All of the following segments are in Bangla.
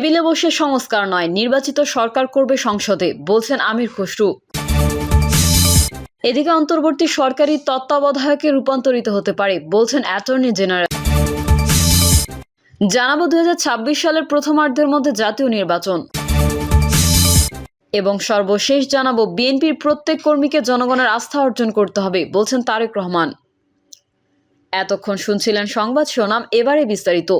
টেবিলে বসে সংস্কার নয়, নির্বাচিত সরকার করবে সংসদে, বলছেন আমির খসরু। এদিকে অন্তর্বর্তী সরকারি তত্ত্বাবধায়কে রূপান্তরিত হতে পারে, বলছেন অ্যাটর্নি জেনারেল। জানাব দুই সালের প্রথমার্ধের মধ্যে জাতীয় নির্বাচন। এবং সর্বশেষ জানাব বিএনপির প্রত্যেক কর্মীকে জনগণের আস্থা অর্জন করতে হবে, বলছেন তারেক রহমান। এতক্ষণ শুনছিলেন সংবাদ শোনাম এবারে বিস্তারিত।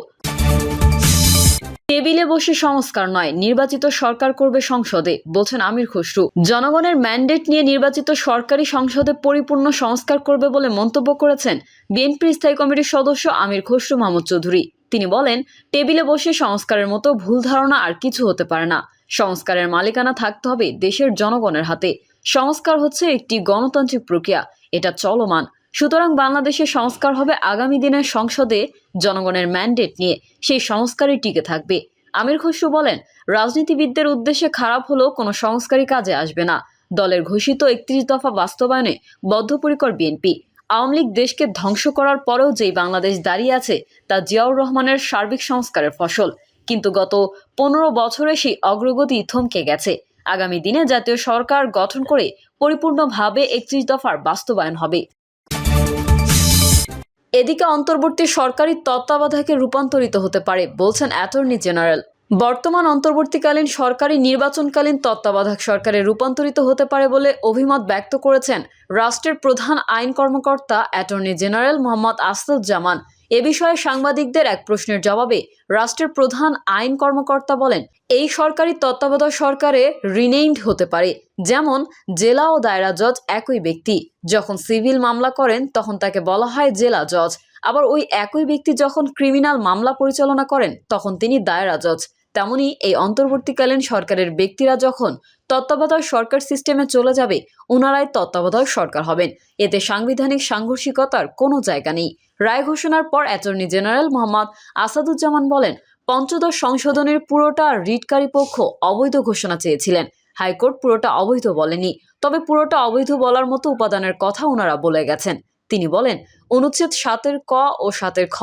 টেবিলে বসে সংস্কার নয়, নির্বাচিত সরকার করবে সংসদে, বলছেন আমির খসরু। জনগণের ম্যান্ডেট নিয়ে নির্বাচিত সরকারি সংসদে পরিপূর্ণ সংস্কার করবে বলে মন্তব্য করেছেন বিএনপির স্থায়ী কমিটির সদস্য আমির খসরু মাহমুদ চৌধুরী। তিনি বলেন, টেবিলে বসে সংস্কারের মতো ভুল ধারণা আর কিছু হতে পারে না। সংস্কারের মালিকানা থাকতে হবে দেশের জনগণের হাতে। সংস্কার হচ্ছে একটি গণতান্ত্রিক প্রক্রিয়া, এটা চলমান। সুতরাং বাংলাদেশের সংস্কার হবে আগামী দিনের সংসদে জনগণের ম্যান্ডেট নিয়ে। সেই সংস্কারই টিকে থাকবে। আমির খসরু বলেন, রাজনীতিবিদদের উদ্দেশ্যে খারাপ হলেও কোনো সংস্কারই কাজে আসবে না। দলের ঘোষিত একত্রিশ দফা বাস্তবায়নে বদ্ধপরিকর বিএনপি। আওয়ামী লীগ দেশকে ধ্বংস করার পরেও যেই বাংলাদেশ দাঁড়িয়ে আছে, তা জিয়াউর রহমানের সার্বিক সংস্কারের ফসল। কিন্তু গত পনেরো বছরে সেই অগ্রগতি থমকে গেছে। আগামী দিনে জাতীয় সরকার গঠন করে পরিপূর্ণভাবে একত্রিশ দফার বাস্তবায়ন হবে। এদিকে অন্তর্বর্তী সরকারি তত্ত্বাবধায়কে রূপান্তরিত হতে পারে, বলছেন অ্যাটর্নি জেনারেল। বর্তমান অন্তর্বর্তীকালীন সরকারি নির্বাচনকালীন তত্ত্বাবধায়ক সরকারে রূপান্তরিত হতে পারে বলে অভিমত ব্যক্ত করেছেন রাষ্ট্রের প্রধান আইন কর্মকর্তা অ্যাটর্নি জেনারেল মোহাম্মদ আসাদুজ্জামান। এ বিষয়ে সাংবাদিকদের এক প্রশ্নের জবাবে রাষ্ট্রের প্রধান আইন কর্মকর্তা বলেন, এই সরকারি তত্ত্বাবধায়ক সরকারে রিনেইমড হতে পারে, যেমন জেলা ও দায়রা জজ একই ব্যক্তি। যখন সিভিল মামলা করেন, তখন তাকে বলা হয় জেলা জজ। আবার ওই একই ব্যক্তি যখন ক্রিমিনাল মামলা পরিচালনা করেন, তখন তিনি দায়রা জজ। তেমনি এই অন্তর্বর্তীকালীন সরকারের ব্যক্তিরা যখন তত্ত্বাবধায়ক সরকার সিস্টেমে চলে যাবে ওনারাই তত্ত্বাবধায়ক সরকার হবেন। এতে সাংবিধানিক সাংঘর্ষিকতার কোনো জায়গা নেই। রায় ঘোষণার পর অ্যাটর্নি জেনারেল মোহাম্মদ আসাদুজ্জামান বলেন, পঞ্চদশ সংশোধনের পুরোটা রিটকারী পক্ষ অবৈধ ঘোষণা চেয়েছিলেন। হাইকোর্ট পুরোটা অবৈধ বলেনি, তবে পুরোটা অবৈধ বলার মতো উপাদানের কথা ওনারা বলে গেছেন। তিনি বলেন, অনুচ্ছেদ সাতের ক ও সাতের খ,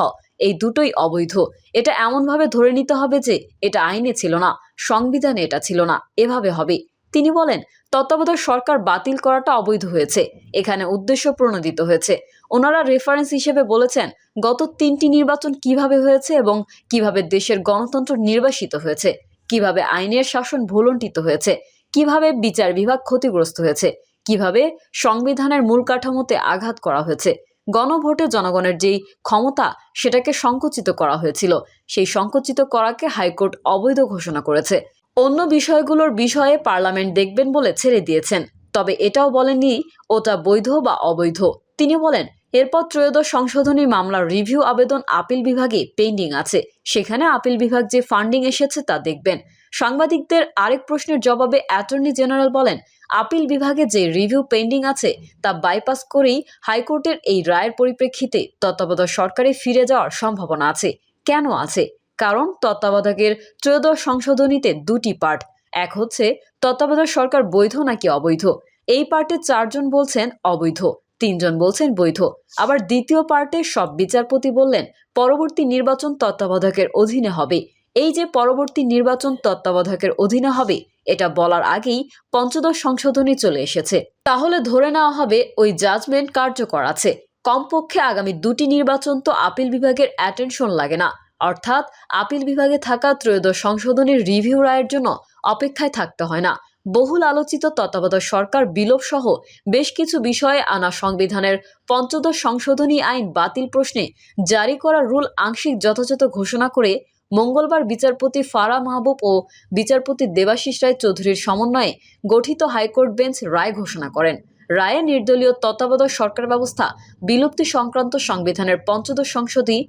এই দুটোই অবৈধ। এটা এমনভাবে ধরে নিতে হবে যে, এটা আইনে ছিল না, সংবিধানে এটা ছিল না, এভাবে হবে। তিনি বলেন, তত্ত্বাবধায়ক সরকার বাতিল করাটা অবৈধ হয়েছে। এখানে উদ্দেশ্য প্রণোদিত হয়েছে। ওনারা রেফারেন্স হিসেবে বলেছেন, গত তিনটি নির্বাচন কীভাবে হয়েছে এবং কীভাবে দেশের গণতন্ত্র নির্বাসিত হয়েছে, কীভাবে আইনের শাসন ভুলণ্ঠিত হয়েছে, কীভাবে বিচার বিভাগ ক্ষতিগ্রস্ত হয়েছে, কীভাবে সংবিধানের মূল কাঠামোতে আঘাত করা হয়েছে। গণভোটে জনগণের যেই ক্ষমতা, সেটাকে সংকুচিত করা হয়েছিল। সেই সংকুচিত করাকে হাইকোর্ট অবৈধ ঘোষণা করেছে। অন্য বিষয়গুলোর বিষয়ে পার্লামেন্ট দেখবেন বলে ছেড়ে দিয়েছেন। তবে এটাও বলেননি ওটা বৈধ বা অবৈধ। তিনি বলেন, এরপর ত্রয়োদশ সংশোধনী মামলার রিভিউ আবেদন আপিল বিভাগে পেন্ডিং আছে। সেখানে আপিল বিভাগ যে ফান্ডিং এসেছে তা দেখবেন। সাংবাদিকদের আরেক প্রশ্নের জবাবে অ্যাটর্নি জেনারেল বলেন, আপিল বিভাগে যে রিভিউ পেন্ডিং আছে তা বাইপাস করেই হাইকোর্টের এই রায়ের পরিপ্রেক্ষিতে তত্ত্বাবধায়ক সরকারে ফিরে যাওয়ার সম্ভাবনা আছে। কেন আছে? কারণ তত্ত্বাবধায়কের ত্রয়োদশ সংশোধনীতে দুটি পার্ট। এক হচ্ছে, তত্ত্বাবধায়ক সরকার বৈধ নাকি অবৈধ? এই পার্টে চারজন বলছেন অবৈধ, তিনজন বলছেন বৈধ। আবার দ্বিতীয় পার্টে সব বিচারপতি বললেন, পরবর্তী নির্বাচন তত্ত্বাবধায়কের অধীনে হবে। এই যে পরবর্তী নির্বাচন তত্ত্বাবধায়কের অধীনে হবে, এটা বলার আগেই পঞ্চদশ সংশোধনী চলে এসেছে। তাহলে ধরে নেওয়া হবে ওই জাজমেন্ট কার্যকর আছে। কমপক্ষে আগামী দুটি নির্বাচন তো আপিল বিভাগের অ্যাটেনশন লাগে না। অর্থাৎ আপিল বিভাগে থাকা ত্রয়োদশ সংশোধনীর রিভিউ রায়ের জন্য অপেক্ষায় থাকতে হয় না। বহুল আলোচিত তত্ত্বাবধায়ক সরকার বিলোপ সহ বেশ কিছু বিষয়ে আনা সংবিধানের পঞ্চদশ সংশোধনী আইন বাতিল প্রশ্নে জারি করা রুল আংশিক যথাযথ ঘোষণা করে মঙ্গলবার বিচারপতি ফারা মাহবুব ও বিচারপতি দেবাশিস রায় চৌধুরীর সমন্বয়ে গঠিত হাইকোর্ট বেঞ্চ রায় ঘোষণা করেন। রায়ে নির্দলীয় তত্ত্বাবধায়ক সরকার ব্যবস্থা বিলুপ্তি সংক্রান্ত সংবিধানের পঞ্চদশ সংশোধী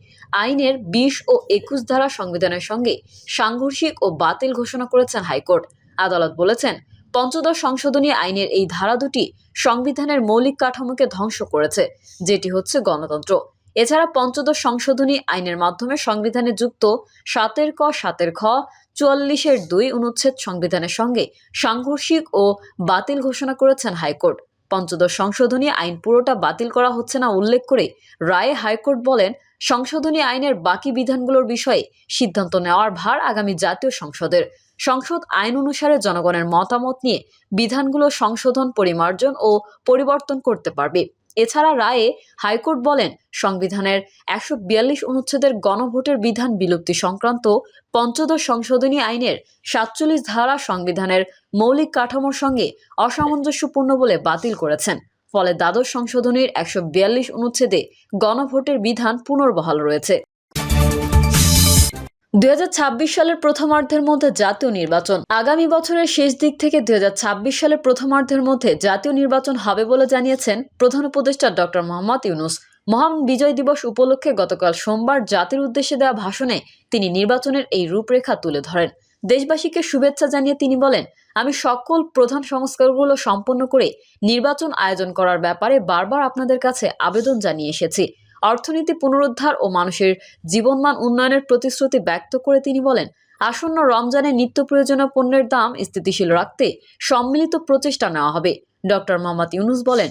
আইনের বিশ ও একুশ ধারা সংবিধানের সঙ্গে সাংঘর্ষিক ও বাতিল ঘোষণা করেছেন হাইকোর্ট। আদালত বলেছেন, পঞ্চদশ সংশোধনী আইনের এই ধারা দুটি সংবিধানের মৌলিক কাঠামোকে ধ্বংস করেছে, যেটি হচ্ছে গণতন্ত্র। এছাড়া পঞ্চদশ সংশোধনী আইনের মাধ্যমে সংবিধানে যুক্ত সাতের ক, সাতের খ, চুয়াল্লিশের দুই অনুচ্ছেদ সংবিধানের সঙ্গে সাংঘর্ষিক ও বাতিল ঘোষণা করেছেন হাইকোর্ট। পঞ্চদশ সংশোধনী আইন পুরোটা বাতিল করা হচ্ছে না উল্লেখ করে রায়ে হাইকোর্ট বলেন, সংশোধনী আইনের বাকি বিধানগুলোর বিষয়ে সিদ্ধান্ত নেওয়ার ভার আগামী জাতীয় সংসদের। সংসদ আইন অনুসারে জনগণের মতামত নিয়ে বিধানগুলো সংশোধন, পরিমার্জন ও পরিবর্তন করতে পারবে। এছাড়া রায়ে হাইকোর্ট বলেন, সংবিধানের একশো বিয়াল্লিশ অনুচ্ছেদের গণভোটের বিধান বিলুপ্তি সংক্রান্ত পঞ্চদশ সংশোধনী আইনের সাতচল্লিশ ধারা সংবিধানের মৌলিক কাঠামোর সঙ্গে অসামঞ্জস্যপূর্ণ বলে বাতিল করেছেন। ফলে দ্বাদশ সংশোধনীর একশো বিয়াল্লিশ অনুচ্ছেদে গণভোটের বিধান পুনর্বহাল রয়েছে। দুই সালের প্রথমার্ধের মধ্যে জাতীয় নির্বাচন। আগামী বছরের শেষ দিক থেকে দুই সালের প্রথমার্ধের মধ্যে জাতীয় নির্বাচন হবে বলে জানিয়েছেন প্রধান উপদেষ্টা ডক্টর মোহাম্মদ ইউনুস। মহান বিজয় দিবস উপলক্ষে গতকাল সোমবার জাতির উদ্দেশ্যে দেওয়া ভাষণে তিনি নির্বাচনের এই রূপরেখা তুলে ধরেন। দেশবাসীকে শুভেচ্ছা জানিয়ে তিনি বলেন, আমি সকল প্রধান সংস্কারগুলো সম্পন্ন করে নির্বাচন আয়োজন করার ব্যাপারে বারবার আপনাদের কাছে আবেদন জানিয়ে এসেছি। অর্থনীতি পুনরুদ্ধার ও মানুষের জীবনমান উন্নয়নের প্রতিশ্রুতি ব্যক্ত করে তিনি বলেন, আসন্ন রমজানে নিত্য প্রয়োজনীয় পণ্যের দাম স্থিতিশীল রাখতে সম্মিলিত প্রচেষ্টা নেওয়া হবে। ডক্টর মোহাম্মদ ইউনুস বলেন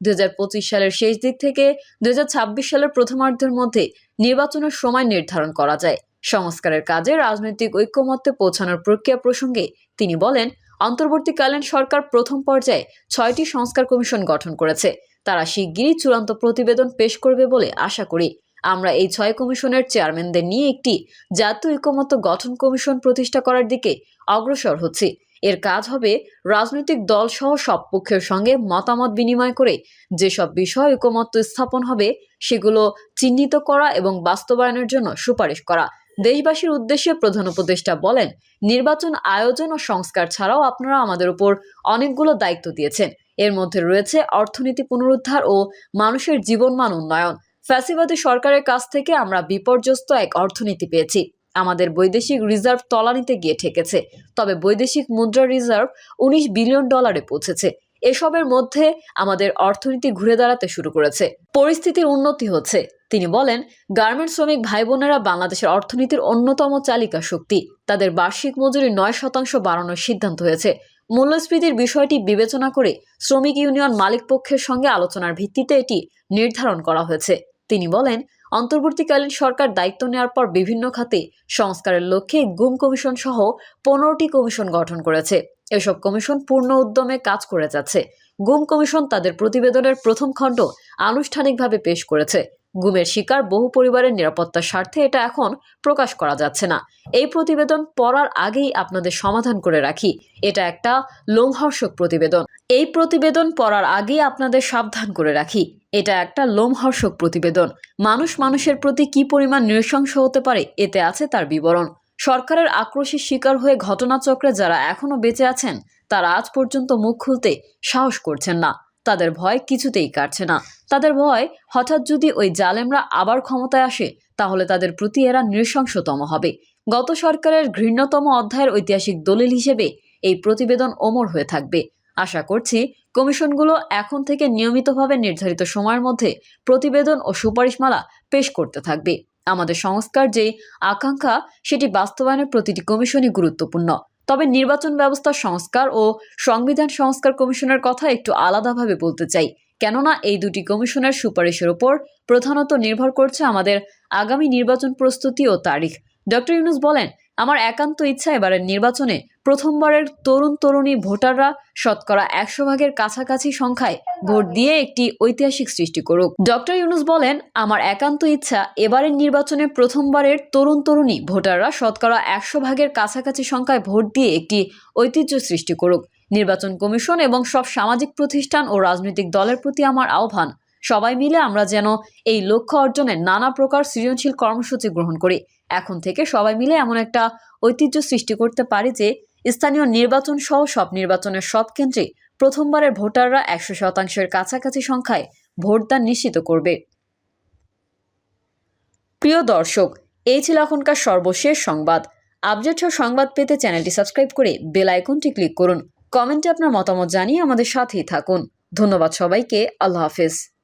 দুই হাজার পঁচিশ সালের শেষ দিক থেকে দু হাজার ছাব্বিশ সালের প্রথমার্ধের মধ্যে নির্বাচনের সময় নির্ধারণ করা যায়। সংস্কারের কাজে রাজনৈতিক ঐক্যমত্যে পৌঁছানোর প্রক্রিয়া প্রসঙ্গে তিনি বলেন, অন্তর্বর্তীকালীন সরকার প্রথম পর্যায়ে ছয়টি সংস্কার কমিশন গঠন করেছে। তারা শিগগিরই চূড়ান্ত প্রতিবেদন পেশ করবে বলে আশা করি। আমরা এই ছয় কমিশনের চেয়ারম্যানদের নিয়ে একটি জাতীয় ঐক্যমত্য গঠন কমিশন প্রতিষ্ঠা করার দিকে অগ্রসর হচ্ছি। এর কাজ হবে রাজনৈতিক দল সহ সব পক্ষের সঙ্গে মতামত বিনিময় করে যেসব বিষয় ঐকমত্য স্থাপন হবে সেগুলো চিহ্নিত করা এবং বাস্তবায়নের জন্য সুপারিশ করা। দেশবাসীর উদ্দেশ্যে প্রধান উপদেষ্টা বলেন, নির্বাচন আয়োজন ও সংস্কার ছাড়াও আপনারা আমাদের উপর অনেকগুলো দায়িত্ব দিয়েছেন। এর মধ্যে রয়েছে অর্থনীতি পুনরুদ্ধার ও মানুষের জীবনমান উন্নয়ন। ফ্যাসিবাদী সরকারের কাছ থেকে আমরা বিপর্যস্ত এক অর্থনীতি পেয়েছি। আমাদের বৈদেশিক রিজার্ভ তলানিতে গিয়ে ঠেকেছে। তবে বৈদেশিক মুদ্রা রিজার্ভ উনিশ বিলিয়ন ডলারে পৌঁছেছে। এসবের মধ্যে আমাদের অর্থনীতি ঘুরে দাঁড়াতে শুরু করেছে। পরিস্থিতির উন্নতি হচ্ছে। তিনি বলেন গার্মেন্ট শ্রমিক ভাই বোনেরা বাংলাদেশের অর্থনীতির অন্যতম চালিকা শক্তি। তাদের বার্ষিক মজুরি নয় শতাংশ বাড়ানোর সিদ্ধান্ত হয়েছে। মূল্যস্ফীতির বিষয়টি বিবেচনা করে শ্রমিক ইউনিয়ন মালিক পক্ষের সঙ্গে আলোচনার ভিত্তিতে এটি নির্ধারণ করা হয়েছে। তিনি বলেন অন্তর্বর্তীকালীন সরকার দায়িত্ব নেওয়ার পর বিভিন্ন খাতে সংস্কারের লক্ষ্যে গুম কমিশন সহ পনেরোটি কমিশন গঠন করেছে। এসব কমিশন পূর্ণ উদ্যমে কাজ করে যাচ্ছে। গুম কমিশন তাদের প্রতিবেদনের প্রথম খণ্ড আনুষ্ঠানিকভাবে পেশ করেছে। গুমের শিকার বহু পরিবারের নিরাপত্তার স্বার্থে এটা এখন প্রকাশ করা যাচ্ছে না। এই প্রতিবেদন পড়ার আগেই আপনাদের সমাধান করে রাখি। এটা একটা লোমহর্ষক প্রতিবেদন। এই প্রতিবেদন পড়ার আগেই আপনাদের সাবধান করে রাখি। এটা একটা লোমহর্ষক প্রতিবেদন। মানুষ মানুষের প্রতি কি পরিমাণ নৃশংস হতে পারে, এতে আছে তার বিবরণ। সরকারের আক্রোশের শিকার হয়ে ঘটনাচক্রে যারা এখনও বেঁচে আছেন, তারা আজ পর্যন্ত মুখ খুলতে সাহস করছেন না। তাদের ভয় কিছুতেই কাটছে না। তাদের ভয়, হঠাৎ যদি ওই জালেমরা আবার ক্ষমতায় আসে, তাহলে তাদের প্রতি এরা নৃশংসতম হবে। গত সরকারের ঘৃণ্যতম অধ্যায়ের ঐতিহাসিক দলিল হিসেবে এই প্রতিবেদন অমর হয়ে থাকবে। আশা করছি কমিশনগুলো এখন থেকে নিয়মিতভাবে নির্ধারিত সময়ের মধ্যে প্রতিবেদন ও সুপারিশমালা পেশ করতে থাকবে। আমাদের সংস্কার যে আকাঙ্ক্ষা, সেটি বাস্তবায়নের প্রতিটি কমিশনই গুরুত্বপূর্ণ। তবে নির্বাচন ব্যবস্থা সংস্কার ও সংবিধান সংস্কার কমিশনের কথা একটু আলাদাভাবে বলতে চাই। কেননা এই দুটি কমিশনের সুপারিশের উপর প্রধানত নির্ভর করছে আমাদের আগামী নির্বাচন প্রস্তুতি ও তারিখ। ডক্টর ইউনুস বলেন আমার একান্ত ইচ্ছা এবারের নির্বাচনে প্রথমবারের তরুণ তরুণী ভোটাররা শতকরা একশো ভাগের কাছাকাছি সংখ্যায় ভোট দিয়ে একটি ঐতিহাসিক সৃষ্টি করুক। ডক্টর ইউনুস বলেন, আমার একান্ত ইচ্ছা এবারের নির্বাচনে প্রথমবারের তরুণ তরুণী ভোটাররা শতকরা একশো ভাগের কাছাকাছি সংখ্যায় ভোট দিয়ে একটি ঐতিহ্য সৃষ্টি করুক। নির্বাচন কমিশন এবং সব সামাজিক প্রতিষ্ঠান ও রাজনৈতিক দলের প্রতি আমার আহ্বান। সবাই মিলে আমরা যেন এই লক্ষ্য অর্জনে নানা প্রকার সৃজনশীল কর্মসূচি গ্রহণ করি। এখন থেকে সবাই মিলে এমন একটা ঐতিহ্য সৃষ্টি করতে পারি যে, স্থানীয় নির্বাচন সহ সব নির্বাচনের সব কেন্দ্রে প্রথমবারের ভোটাররা একশো শতাংশের কাছাকাছি সংখ্যায় ভোটদান নিশ্চিত করবে। প্রিয় দর্শক, এই ছিল এখনকার সর্বশেষ সংবাদ। আপডেট সহ সংবাদ পেতে চ্যানেলটি সাবস্ক্রাইব করে বেল আইকনটি ক্লিক করুন। কমেন্টে আপনার মতামত জানিয়ে আমাদের সাথেই থাকুন। ধন্যবাদ সবাইকে। আল্লাহ হাফেজ।